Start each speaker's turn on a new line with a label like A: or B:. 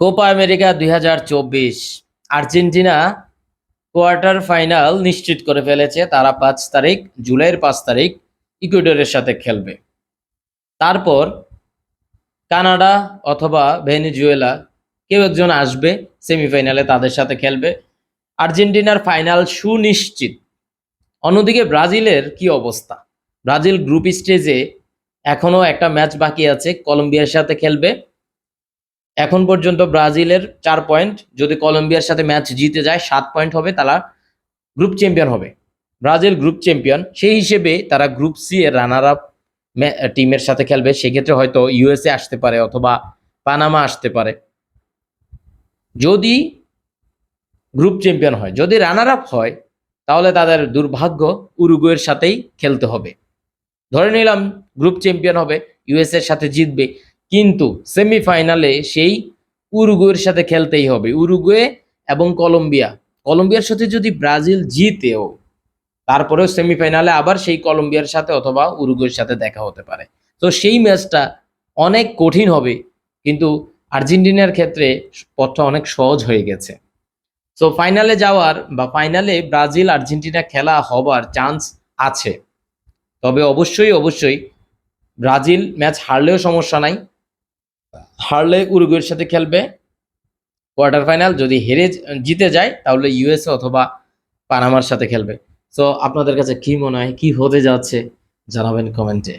A: Copa America দু হাজার চব্বিশ। আর্জেন্টিনা কোয়ার্টার ফাইনাল নিশ্চিত করে ফেলেছে। তারা পাঁচ তারিখ, জুলাইয়ের পাঁচ তারিখ ইকুয়েডরের সাথে খেলবে। তারপর কানাডা অথবা ভেনিজুয়েলা, কেউ একজন আসবে, সেমিফাইনালে তাদের সাথে খেলবে। আর্জেন্টিনার ফাইনাল সুনিশ্চিত। অন্যদিকে ব্রাজিলের কি অবস্থা? ব্রাজিল গ্রুপ স্টেজে এখনও একটা ম্যাচ বাকি আছে। কলম্বিয়ার সাথে খেলবে। এখন পর্যন্ত ব্রাজিলের চার পয়েন্ট যদি কলম্বিয়ার সাথে ম্যাচ জিতে যায়, সাত পয়েন্ট হবে, তারা গ্রুপ চ্যাম্পিয়ন হবে। ব্রাজিল গ্রুপ চ্যাম্পিয়ন সেই হিসেবে তারা গ্রুপ সি এর রানার আপ টিমের সাথে খেলবে। সেক্ষেত্রে হয়তো ইউএসএ আসতে পারে অথবা পানামা আসতে পারে। যদি গ্রুপ চ্যাম্পিয়ন হয়, যদি রানার আপ হয়, তাহলে তাদের দুর্ভাগ্য উরুগুয়ের সাথেই খেলতে হবে। ধরে নিলাম গ্রুপ চ্যাম্পিয়ন হবে ইউএসএর সাথে জিতবে। কিন্তু সেমিফাইনালে সেই উরুগুয়ের সাথে খেলতেই হবে। উরুগুয়ে এবং কলম্বিয়া। কলম্বিয়ার সাথে যদি ব্রাজিল জিতেও, তারপরেও সেমিফাইনালে আবার সেই কলম্বিয়ার সাথে অথবা উরুগুয়ের সাথে দেখা হতে পারে। তো সেই ম্যাচটা অনেক কঠিন হবে, কিন্তু আর্জেন্টিনার ক্ষেত্রে পথটা অনেক সহজ হয়ে গেছে। সো ফাইনালে যাওয়ার বা ফাইনালে ব্রাজিল আর্জেন্টিনা খেলা হবার চান্স আছে। তবে অবশ্যই অবশ্যই ব্রাজিল ম্যাচ হারলেও সমস্যা নাই। হারলে উরুগুয়ের সাথে খেলবে। কোয়ার্টার ফাইনাল যদি হেরে জিতে যায়, তাহলে ইউএসএ অথবা পানামার সাথে খেলবে। সো আপনাদের কাছে কি মনে হয়, কি হতে যাচ্ছে? জানাবেন কমেন্টে।